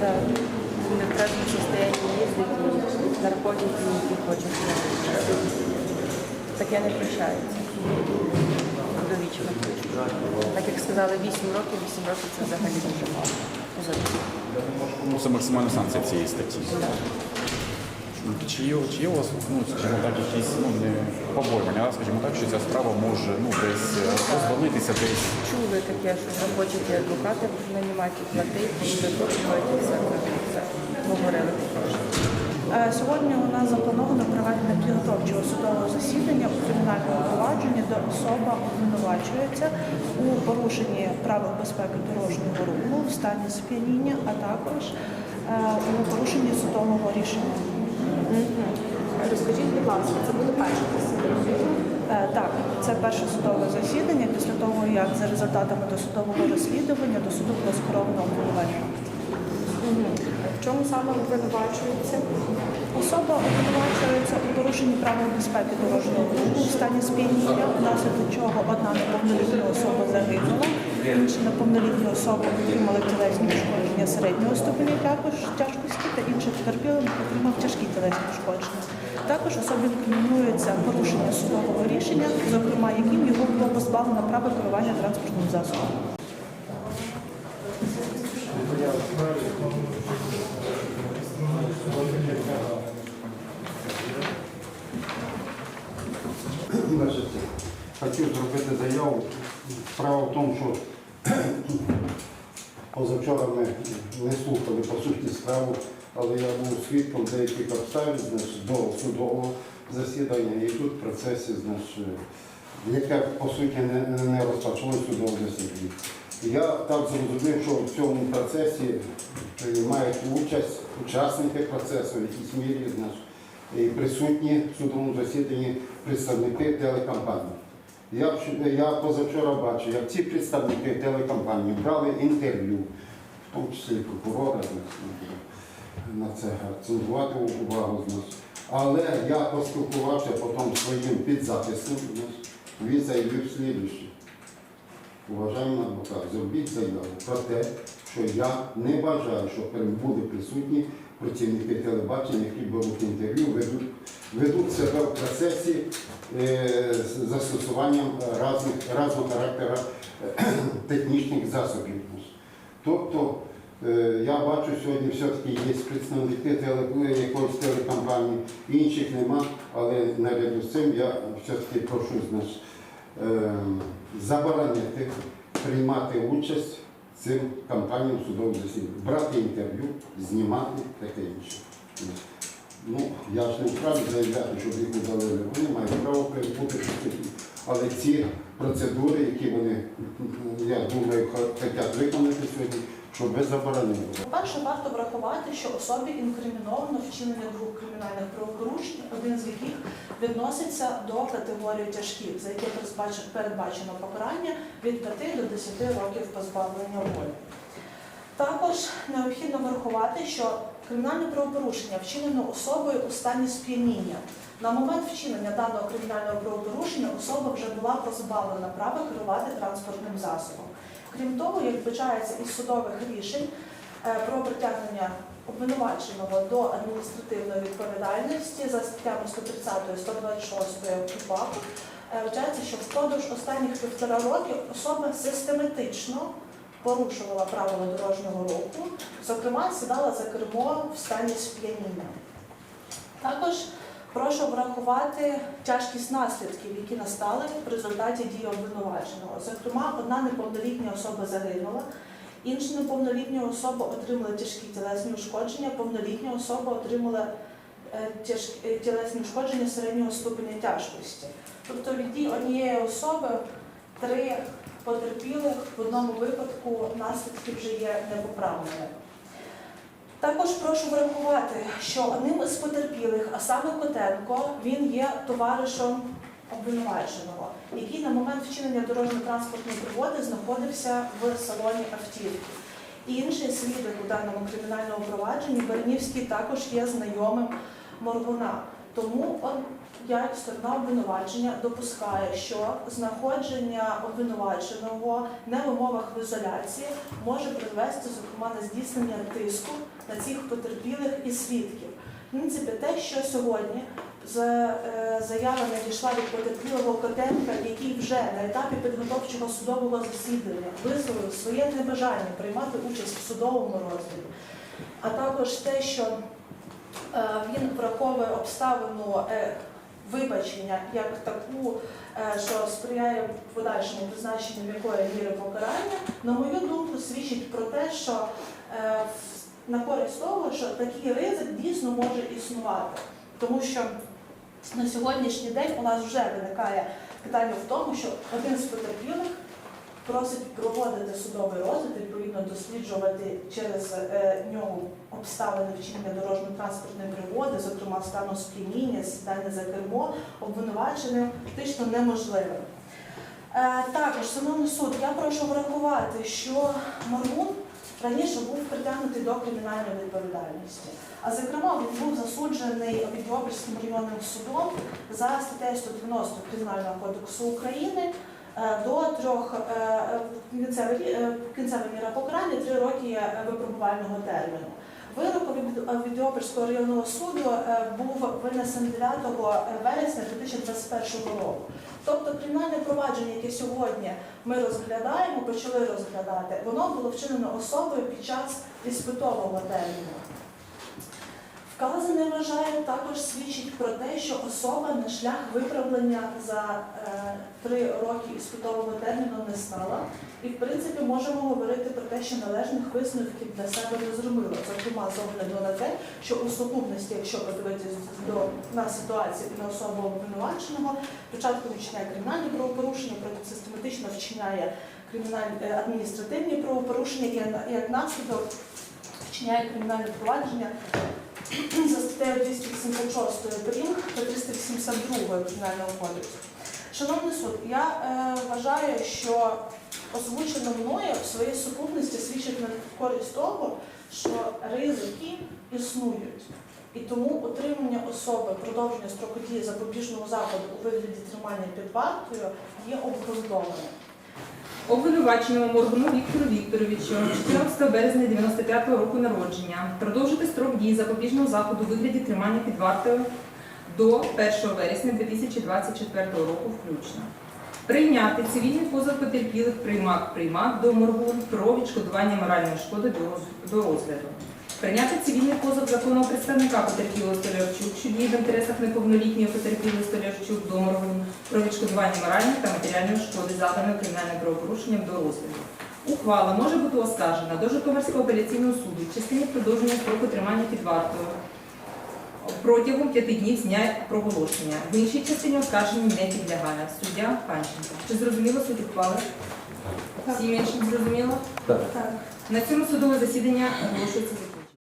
не в трезвому состоянии їздить наркотики, які хочуть. Таке не прощається. Довічно. Так як сказали, 8 років, 8 років це взагалі дуже мало. Це максимальна санкція цієї статті. Ну, Чи є, чи є у вас, ну, скажімо так, якісь ну, не побоювання, а скажімо так, що ця справа може ну, десь е, розвалитися, десь Чули таке, що ви хочете адвокати нанімати, платити, і виконувати, і все. Це говорили Сьогодні у нас заплановано проведення підготовчого судового засідання у кримінальному провадженні, де особа обвинувачується у порушенні правил безпеки дорожнього руху в стані сп'яніння, а також е, у порушенні судового рішення. Розкажіть, будь ласка, це буде перше засідання? Е, Так, це перше судове засідання після того, як за результатами досудового розслідування до суду було скеровано обвинувачення. В чому саме обвинувачується? Особа обвинувачується у порушенні правил безпеки дорожнього руху в стані сп'яніння, внаслідок чого одна неповнолітня особа загинула, інша неповнолітня особа отримала тілесні ушкодження середнього ступеня також тяжкості, та інший потерпілий отримав тяжкі тілесні ушкодження. Також особі інкримінується порушення судового рішення, зокрема яким його було позбавлено права керування транспортним засобом. Значить, хотів зробити заяву. Справа в тому, що позавчора ми не слухали по суті справу, але я був свідком деяких обставин значить, до судового засідання і тут в процесі, значить, яке по суті не, не розпочалось судове засідання. Я так зрозумів, що в цьому процесі приймають участь учасники процесу, в якійсь мірі, значить, присутні в судовому засіданні представники телекомпанії. Я, я позавчора бачив, як ці представники телекомпанії брали інтерв'ю, в тому числі прокурора, на це акцентувати увагу з нас. Але я поспілкувався потім своїм підзаписним, значить, він заявив слідуще. Уважаємо адвокат, зробіть заяву про те, що я не бажаю, що пере- були присутні працівники телебачення, які беруть інтерв'ю, ведуть, ведуть себе в процесі е, з застосуванням разних, разного характеру е, технічних засобів. Тобто е, я бачу сьогодні все-таки є представники теле, якоїсь телекомпанії, інших нема, але наряду з цим я все-таки прошу значить, е, заборонити приймати участь цим компаніям судового засідання, брати інтерв'ю, знімати таке інше. Ну, я ж не вправі заявляти, щоб їх удалили. Вони мають право бути присутні. Але ці процедури, які вони, я думаю, хочуть виконати сьогодні, щоб ви заборонили. По-перше, варто врахувати, що особі інкриміновано вчинення двох кримінальних правопорушень, один з яких відноситься до категорії тяжких, за яке передбачено покарання від 5 до 10 років позбавлення волі. Також необхідно врахувати, що кримінальне правопорушення вчинено особою у стані сп'яніння. На момент вчинення даного кримінального правопорушення особа вже була позбавлена права керувати транспортним засобом. Крім того, як вбачається із судових рішень е, про притягнення обвинуваченого до адміністративної відповідальності за статтями 130 126 КУПАП, вважається, що впродовж останніх півтора років особа систематично порушувала правила дорожнього руху, зокрема сідала за кермо в стані сп'яніння. Також прошу врахувати тяжкість наслідків, які настали в результаті дії обвинуваченого. Зокрема, одна неповнолітня особа загинула, інша неповнолітня особа отримала тяжкі тілесні ушкодження, повнолітня особа отримала е, е, тілесні ушкодження середнього ступеня тяжкості. Тобто від дій однієї особи три потерпілих в одному випадку наслідки вже є непоправними. Також прошу врахувати, що одним із потерпілих, а саме Котенко, він є товаришем обвинуваченого, який на момент вчинення дорожньо-транспортної пригоди знаходився в салоні автівки. Інший свідок у даному кримінальному провадженні Бернівський також є знайомим Моргуна. Тому як сторона обвинувачення допускає, що знаходження обвинуваченого не в умовах в ізоляції може призвести, зокрема, на здійснення тиску на цих потерпілих і свідків. В принципі, те, що сьогодні заява надійшла від потерпілого Котенка, який вже на етапі підготовчого судового засідання висловив своє небажання приймати участь в судовому розгляді, а також те, що е, він враховує обставину е, вибачення як таку, е, що сприяє подальшому призначенню м'якої міри покарання, на мою думку, свідчить про те, що е, на користь того, що такий ризик дійсно може існувати. Тому що на сьогоднішній день у нас вже виникає питання в тому, що один з потерпілих просить проводити судовий розгляд, відповідно досліджувати через е, нього обставини вчинення дорожньо-транспортної пригоди, зокрема стану сп'яніння, сідання за кермо, обвинуваченим фактично неможливим. Е, також, шановний суд, я прошу врахувати, що Моргун раніше був притягнутий до кримінальної відповідальності. А зокрема, він був засуджений Відьопольським районним судом за статтею 190 Кримінального кодексу України е, до трьох е, е, кінцева міра покарання три роки випробувального терміну. Вирок від Відьопольського районного суду був винесений 9 вересня 2021 року. Тобто кримінальне провадження, яке сьогодні ми розглядаємо, почали розглядати, воно було вчинено особою під час іспитового терміну. Вказане вважаю також свідчить про те, що особа на шлях виправлення за е, три роки іспитового терміну не стала. І, в принципі, можемо говорити про те, що належних висновків для себе не зробила. Зокрема, з огляду на те, що у сукупності, якщо подивитися на ситуацію і на особу обвинуваченого, спочатку вчиняє кримінальні правопорушення, потім систематично вчиняє кримінальні е, адміністративні правопорушення і як наслідок вчиняє кримінальне провадження за статтею 286 прим. та 382 Кримінального кодексу. Шановний суд, я е, вважаю, що озвучено мною в своїй сукупності свідчить на користь того, що ризики існують. І тому утримання особи продовження строку дії запобіжного заходу у вигляді тримання під вартою є обґрунтованим. Обвинуваченому Моргуну Віктору Вікторовичу 14 березня 95 року народження продовжити строк дії запобіжного заходу у вигляді тримання під вартою до 1 вересня 2024 року включно. Прийняти цивільний позов потерпілих приймак приймак до Моргун про відшкодування моральної шкоди до розгляду. Прийняти цивільний позов законного представника потерпілого Столярчук, що діє в інтересах неповнолітньої потерпілої Столярчук до Моргун про відшкодування моральної та матеріальної шкоди, завданої кримінальним правопорушенням до розгляду. Ухвала може бути оскаржена до Житомирського апеляційного суду в частині продовження строку тримання під вартою протягом п'яти днів з дня проголошення. В іншій частині оскарження не підлягає. Суддя Панченко. Чи зрозуміло суть ухвали? Всім іншим зрозуміло? Так. На цьому судове засідання оголошується.